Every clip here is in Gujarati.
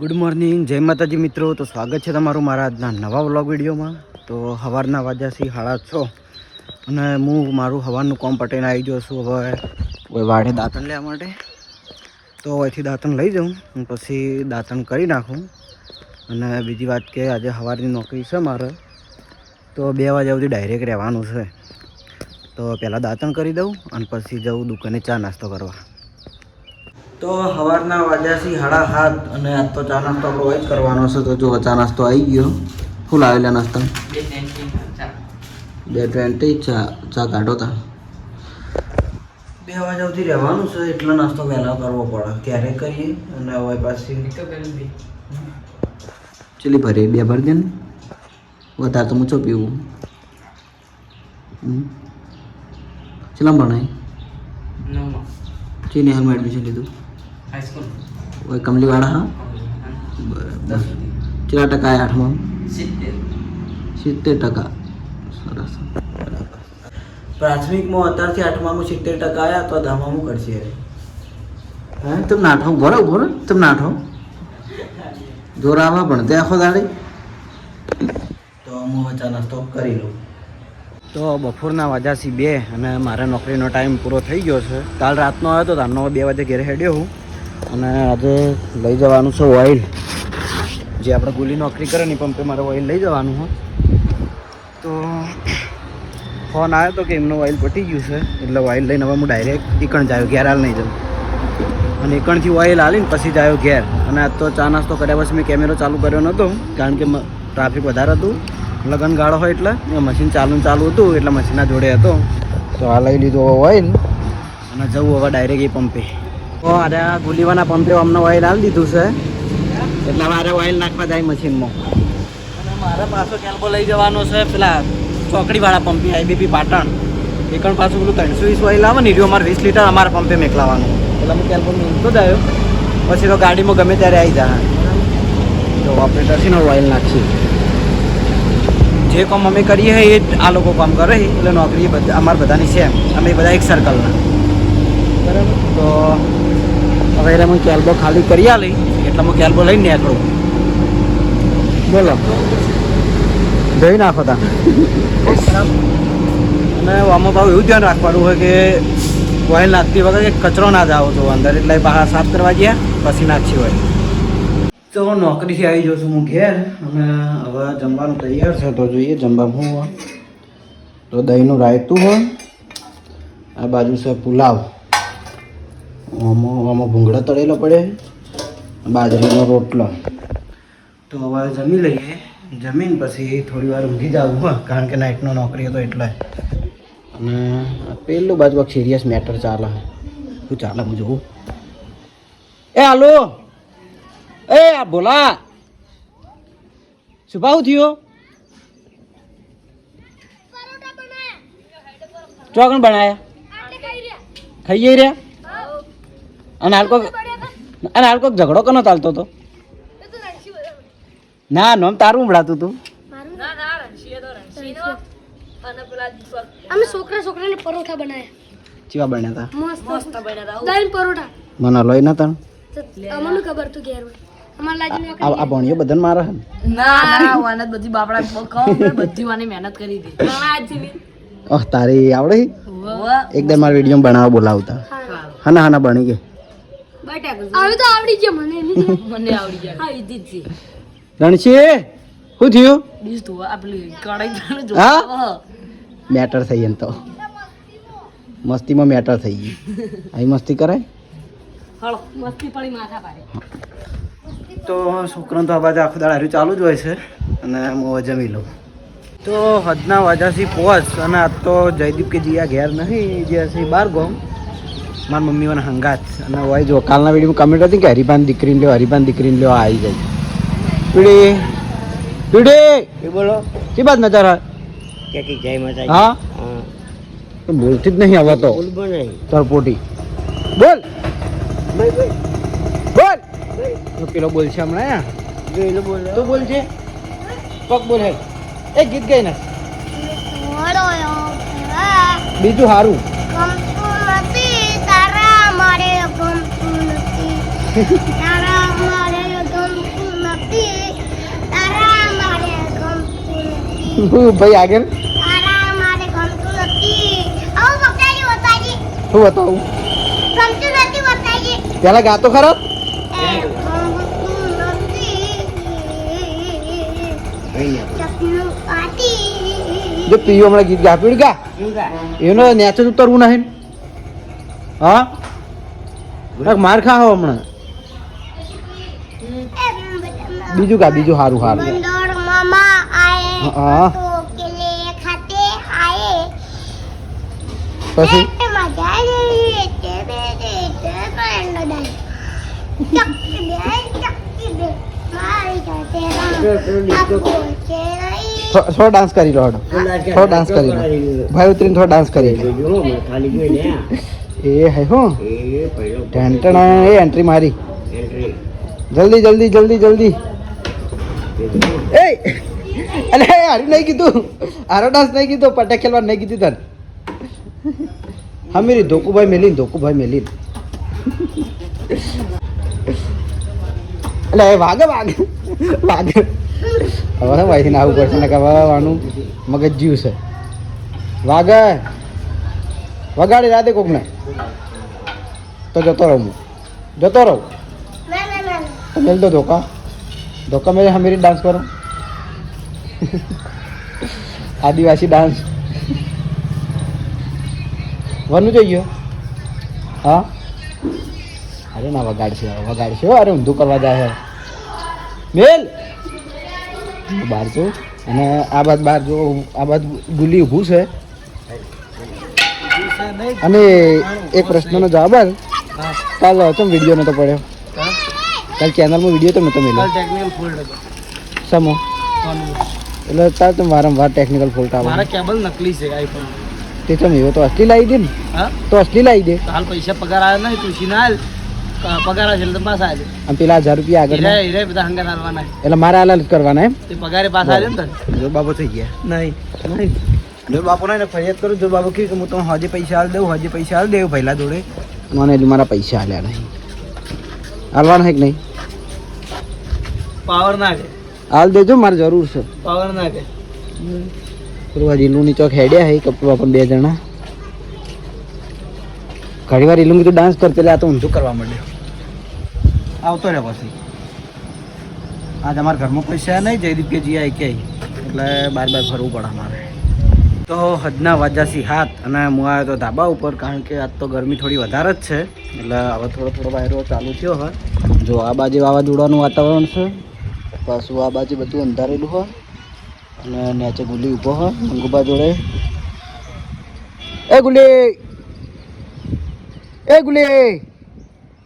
ગુડ મોર્નિંગ જય માતાજી મિત્રો. તો સ્વાગત છે તમારું મારા આજના નવા વ્લોગ વિડીયોમાં. તો સવારના વાજ્યાથી સાડા છો. અને હું મારું હવાનું કોમ પટીને આવી ગયો છું. હવે વાડે દાંતણ લેવા માટે. તો અહીંથી દાંતણ લઈ જાઉં હું પછી દાંતણ કરી નાખું. અને બીજી વાત કે આજે સવારની નોકરી છે મારે. તો બે વાગ્યા સુધી ડાયરેક્ટ રહેવાનું છે. તો પહેલાં દાંતણ કરી દઉં અને પછી જવું દુકાને ચા નાસ્તો કરવા. તો સવારના વાજાથી હાડા હાથ અને આજ તો ચા નાસ્તો આપણો જ કરવાનો છે. તો જો ચા નાસ્તો આવી ગયો. ફૂલ આવેલા નાસ્તા? બે ટ્વેન્ટી ચા ચા કાઢો તા. બે વાગ્યા સુધી રહેવાનું છે. એટલો નાસ્તો વહેલા કરવો પડે. ક્યારે કરીએ અને હવે પાછી ચલી ભરે બે ભરી દે ને. વધારે તો મૂચો પીવું. ચલા ભણાય? ચીની હાલમાં એડમિશન લીધું. ઓય કમલીવાળા હા બરાબર કેટલા ટકા આવ્યા આઠમાં સિત્તેર ટકા સરસ બરાબર પ્રાથમિકમાં અત્યારથી આઠમામાં સિત્તેર ટકા આવ્યા તો દસમામાં કરશે હવે હે તમે નાઠો ઊભો રહો ઊભો રહો તમે નાઠો જોર આવા પણ તે આખો દાડી તો હું ચા નાસ્તો કરી લઉં તો બપોરના વાજાથી બે અને મારા નોકરીનો ટાઈમ પૂરો થઈ ગયો છે. કાલ રાતનો આવ્યો તો તારનો બે વાગે ઘરે હેડ્યો હું. અને આજે લઈ જવાનું છે ઓઇલ જે આપણે ગુલી નોકરી કરે ને પંપે મારે ઓઇલ લઈ જવાનું હોય તો ફોન આવ્યો તો કે એમનું ઓઇલ પટી ગયું છે. એટલે ઓઇલ લઈને હવે હું ડાયરેક્ટ એકણ જાયો, ઘેર હાલ નહીં જાઉં. અને એકણથી ઓઇલ હાલીને પછી જાયો ઘેર. અને આજ તો ચા નાસ્તો કર્યા પછી મેં કેમેરો ચાલુ કર્યો નહોતો કારણ કે ટ્રાફિક વધારે હતું. લગન ગાળો હોય એટલે મશીન ચાલુ ચાલુ હતું, એટલે મશીનના જોડે હતો. તો આ લઈ લીધું ઓઇલ અને જવું હવે ડાયરેક્ટ એ પંપે. અરે આ ગુલીવાના પંપે અમને ઓઇલ હાલ દીધું છે. એટલે મારે ઓઇલ નાખવા જાય મશીનમાં. અને મારે પાછો કેલ્બો લઈ જવાનો છે પેલા ચોકડીવાળા પંપે આઈબીપી પાટણ. એ પણ પાછું પેલું ત્રણસો વીસ ઓઇલ આવે ને અમારે વીસ લીટર અમારા પંપે મેકલાવાનું. એટલે હું કેલ્બો મૂકતો જ આવ્યો. પછી તો ગાડીમાં ગમે ત્યારે આવી જાય તો ઓપરેટર છે ને ઓઇલ નાખશે. જે કામ અમે કરીએ એ જ આ લોકો કામ કરે એટલે નોકરી બધા અમારા બધાની છે અમે બધા એક સર્કલના બરાબર? તો હવે એટલે હું કેલ્બો ખાલી કરી આલી, એટલે હું કેલ્બો લઈને નીકળું. બોલો. જઈ નાખો તા અને આમાં ભાવ એવું ધ્યાન રાખવાનું હોય કે ઓઇલ નાખતી એક કચરો ના જાવ તો અંદર, એટલે બહાર સાફ કરવા ગયા, પછી નાખી હોય. તો નોકરીથી આવી જાઉં છું હું ઘેર, અને હવે જમવાનું તૈયાર છે, તો જોઈએ જમવામાં હું તો દહીંનું રાયતું હોય, આ બાજુ છે પુલાવ. આમાં આમાં ભૂંગળા તળેલો પડે બાજરીનો રોટલો. તો હવે જમી લઈએ. જમીન પછી થોડી વાર ઊંઘી જવું કારણ કે નાઇટનો નોકરી હતો એટલે. અને આ પેલું બાજુ સિરિયસ મેટર ચાલે. શું ચાલે હું જોઉં? એ હાલો. એ આ બોલા શું ભાવ થયો? ચોકણ બનાયા? ખાઈએ રહ્યા? અને હાલ કોક અને હાલ કોક ઝઘડો કનો ચાલતો હતો? ના નોમ તારું ઉભડાતું તું. અમે છોકરા છોકરાને પરોઠા બનાવ્યા ચીવા બન્યા મસ્ત. દહીં પરોઠા. હતા મને લોહી નતા અમને ખબર તું ઘેર હોય. અમાર લાજી આ આ ભણ્યો બધાને મારે હે ના? ના વાને બધી બાપડા કહું બધી વાની મહેનત કરી હતી. ઓહ તારી આવડે? વાહ. એકદમ મારા વીડિયો બનાવવા બોલાવતા. હા. ના બની ગઈ. આવી તો આવડી ગયા મને મને આવડી જાય હા ઈદી જ છે શું થયું? ડીશ ધોવા આ પેલી જો હા? મેટર થઈ એમ તો. મસ્તીમાં મેટર થઈ ગઈ અહીં મસ્તી કરાય? હળો મસ્તી પડી માથા પાડે. તો છોકરાને તો આ બાજુ આખો દાડ હાર્યું ચાલુ જ હોય છે અને હું જમી લઉં. તો હદના વાજાથી પહોંચ અને આજ તો જયદીપ કે જીયા ઘેર નહીં જ્યાંથી બાર ગોમ. મારા મમ્મી મને હંગાત. અને હોય જો કાલના વિડીયોમાં કમેન્ટ હતી કે હરિભાન દીકરીને લ્યો હરિભાન દીકરીને લ્યો આવી જાય. પીડી. પીડી. એ બોલો. શી બાત નજર હોય કે કે જય માતા હા? તો બોલતી જ નહીં હવે તો. તરપોટી બોલ. બોલ. તો પેલો બોલ છે હમણાં જોઈ બોલ. તો બોલ છે પગ બોલ હે. એ ગીત ગઈ ને. બીજું સારું તારા મારે ગમતું નથી. તારા મારે ગમતું ભાઈ આગળ? તારા મારે બતાવું? પેલા ગાતો ખરો? જો પીઓ હમણાં ગીત ગા પીડ ગા. એનો નેચર ઉતરવું નહીં. હા? માર ખા હો હમણાં. બીજું ગા બીજું સારું સારું બંદોર મામા આયે હા તો કેલે ખાતે આયે પછી એ મજા આવી તે બે તે તે કંડ દઈ ચક્કી દે ચક્કી દે મારી જાતે રામ આપકો છે રહી થો- થોડો ડાન્સ કરી લો હડો થોડો ડાન્સ કરી લો ભાઈ ઉતરીને થોડો ડાન્સ કરી લો જો મને ખાલી જોઈ ને એ હે હો એ પહેલો ટેન્ટણ એ એન્ટ્રી મારી એન્ટ્રી જલ્દી જલ્દી જલ્દી જલ્દી એ અરે હારું નહીં કીધું. હારો ડાન્સ નહીં કીધું પટેક ખેલવા નહીં કીધું તને. હા મેરી ધોકુભાઈ મેલીન ધોકુભાઈ મેલીન. એટલે એ વાગે વાગે. વાગે. હવે ભાઈથી આવું કરશે ને કહેવાનું મગજ જીવ છે. વાગે. વગાડી રાતે કોકને. તો જતો રહું હું. જતો રહું. મેલ દો ધોકા. ધોકા મેરે હમેરી ડાન્સ કરો. આદિવાસી ડાન્સ વનું ગયો? હા? અરે ના વગાડશે વગાડશે અરે ઊંધું કરવા જાય મેલ! બહાર છું અને આ બાદ બહાર જો આ બાદ ગુલી ઊભું છે. અને એક પ્રશ્નનો જવાબ કાલ હતો વીડિયો નતો પડ્યો. કાલ ચેનલમાં વીડિયો તો નતો મેલ્યો. ટેકનિકલ હતો. સમો એટલે તાર તમે વારંવાર ટેકનિકલ ફોલ્ટ આવે. મારા કેબલ નકલી છે આઈફોન તે તમે એવો તો અસલી લાવી દે ને. હા? તો અસલી લાવી દે. તો હાલ પૈસા પગાર આવે નહીં તુલસી ના હાલ. પગાર આવે એટલે પાસ આવે આમ પેલા હજાર રૂપિયા આગળ હીરા બધા હંગાર હાલવાના એટલે મારે હાલ કરવાના એમ. તે પગારે પાસ આવે ને તો જો બાબો થઈ ગયા. નહીં નહીં. જો બાપુ ને ફરિયાદ કરું જો બાબુ કે હું તમે હજી પૈસા હાલ દઉં હજી પૈસા હાલ દેવું પહેલા જોડે મને મારા પૈસા હાલ્યા નહીં. હાલવાના છે કે નહીં? પાવર ના કે હાલ દેજો મારે જરૂર છે. પાવર ના કે પૂર્વા જીલુની ચોક હેડ્યા હે કપડું આપણને બે જણા. ઘણી વાર રીલું કીધું ડાન્સ કરતે એટલે આ તો ઊંધું કરવા માંડ્યો. આવતો રહે પછી. આજ અમારા ઘરમાં પૈસા નહીં જયદીપ કે જી આવી કે. એટલે બાર બાર ફરવું પડે અમારે. તો હદના વાજાસી હાથ અને હું આવ્યો તો ધાબા ઉપર કારણ કે આજ તો ગરમી થોડી વધારે જ છે. એટલે હવે થોડો થોડો વાયરો ચાલુ થયો હવે જો આ બાજુ વાવાઝોડાનું વાતાવરણ છે. પાછું આ બાજુ બધું અંધારેલું હોય. અને નીચે ગુલી ઊભો હોય મંગુબા જોડે. એ ગુલી! એ ગુલી!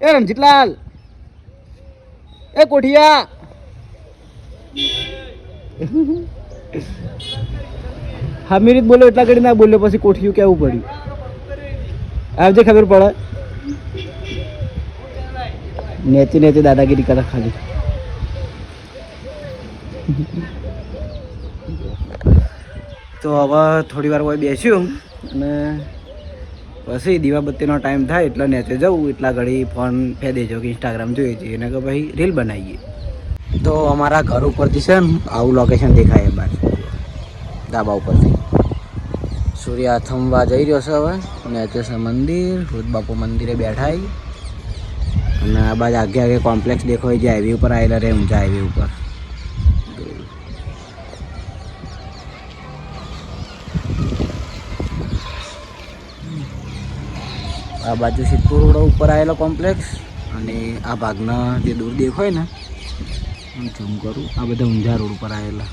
એ રણજીતલાલ! એ કોઠિયા હમીર બોલ્યો એટલા કરી ના બોલ્યો, પછી કોઠિયું કેવું પડ્યું? આવજે ખબર પડે. નેચે નેચે દાદાગીરી કરે ખાલી. તો હવે થોડી વાર કોઈ બેસ્યું અને પછી દીવાબત્તીનો ટાઈમ થાય એટલે નેચે જવું, એટલા ઘડી ફોન ફે દેજો કે ઇન્સ્ટાગ્રામ જોઈએ છીએ એને કે ભાઈ રીલ બનાવીએ. તો અમારા ઘર ઉપરથી છે ને આવું લોકેશન દેખાય બહાર. ધાબા ઉપરથી. સૂર્ય આથમવા જઈ રહ્યો છે હવે. નેચે છે મંદિર બાપુ મંદિરે બેઠાય. અને આ બાજુ આગે આગે કોમ્પ્લેક્સ દેખાય જે હાઈવે ઉપર આવેલા રહે, ઊંચા હાઈવે ઉપર. આ બાજુ સિદ્ધપુર રોડ ઉપર આવેલો કોમ્પ્લેક્સ અને આ ભાગના જે દૂર દેખાય ને હું જમ કરું આ બધા ઊંઝા રોડ ઉપર આવેલા.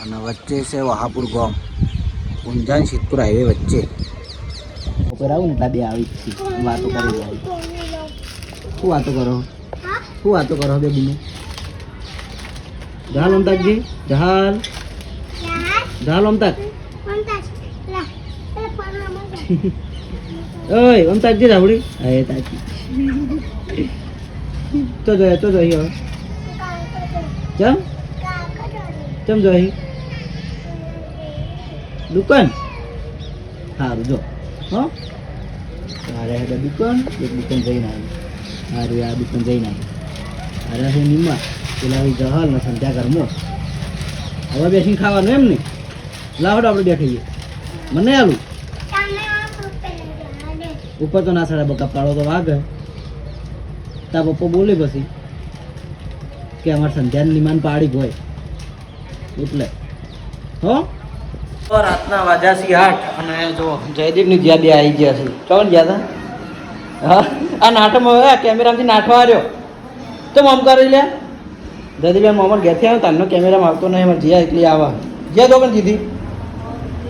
અને વચ્ચે છે વહાપુર ગામ. ઊંઝા અને સિદ્ધપુર હાઈવે વચ્ચે. ઉપર આવું ને એટલા બે આવી જ છે. વાતો કરી જાય શું વાતો કરો? શું વાતો કરો બે બીને જહાલ અમતાકજી જહાલ. જહાલ. અમતાક ઓય અમતાકજી રાવડી હા એ તાકી તો જોઈએ તો જોઈએ હવે. ચમ? ચમ જોઈ દુકાન? સારું જો. હો? અરે હવે દુકાન, એક દુકાન જઈને આવી. અરે આ દુકાન જઈને આવી. અરે હે નિમ્મા, પેલા જહાલ, ને સંધ્યા ઘરમાં હવે બેસીને ખાવાનું એમ ને લાવડો આપણે બે ખાઈએ મને આલું તમને આ પપ્પા લઈ દે ઉપર તો ના સડે બકા પાડો તો વાગે. તા પપ્પો બોલે પછી કે અમારે સંધ્યાની નિમાન પાડી હોય. એટલે. હો? રાતના વાજા સી આઠ અને જો જયદીપની જ્યાં બે આવી ગયા છે. કોણ ગયા હતા હા? આ નાટકમાં હવે કેમેરામાંથી નાઠવા આવ્યો તો મમ કરી લે. જયદીપ મોહમ્મદ ઘેરથી આવ્યો તારનો કેમેરામાં આવતો નહીં અમારે જ્યાં એટલી આવા. જ્યાં તો પણ દીધી?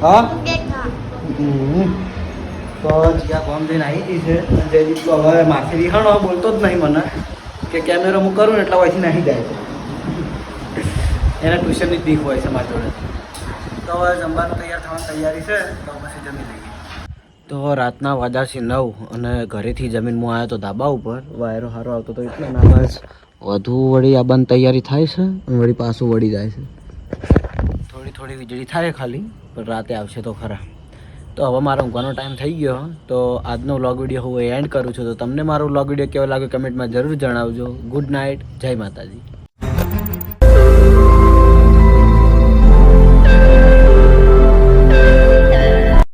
હા. તો જ્યાં કોમ લઈને આવી ગઈ છે અને જયદીપ તો હવે માથે વિહાણો બોલતો જ નહીં મને કે કેમેરો હું કરું ને એટલે અહીંથી નહીં જાય છે. એના ટ્યુશનની બીક હોય છે મારી જોડે. તો હવે જમવાનું તૈયાર થવાની તૈયારી છે તો પછી જમી લઈએ. તો રાતના વાગ્યા નવ અને ઘરેથી જમીન હું આવ્યો તો ધાબા ઉપર. વાયરો સારો આવતો તો એટલે ના બસ. વધુ વળી આ બંધ તૈયારી થાય છે અને વળી પાછું વળી જાય છે. થોડી થોડી વીજળી થાય ખાલી પણ રાતે આવશે તો ખરા. તો હવે મારો ઊંઘવાનો ટાઈમ થઈ ગયો. તો આજનો વ્લોગ વીડિયો હું એન્ડ કરું છું. તો તમને મારો વ્લોગ વીડિયો કેવો લાગ્યો કમેન્ટમાં જરૂર જણાવજો. ગુડ નાઇટ જય માતાજી.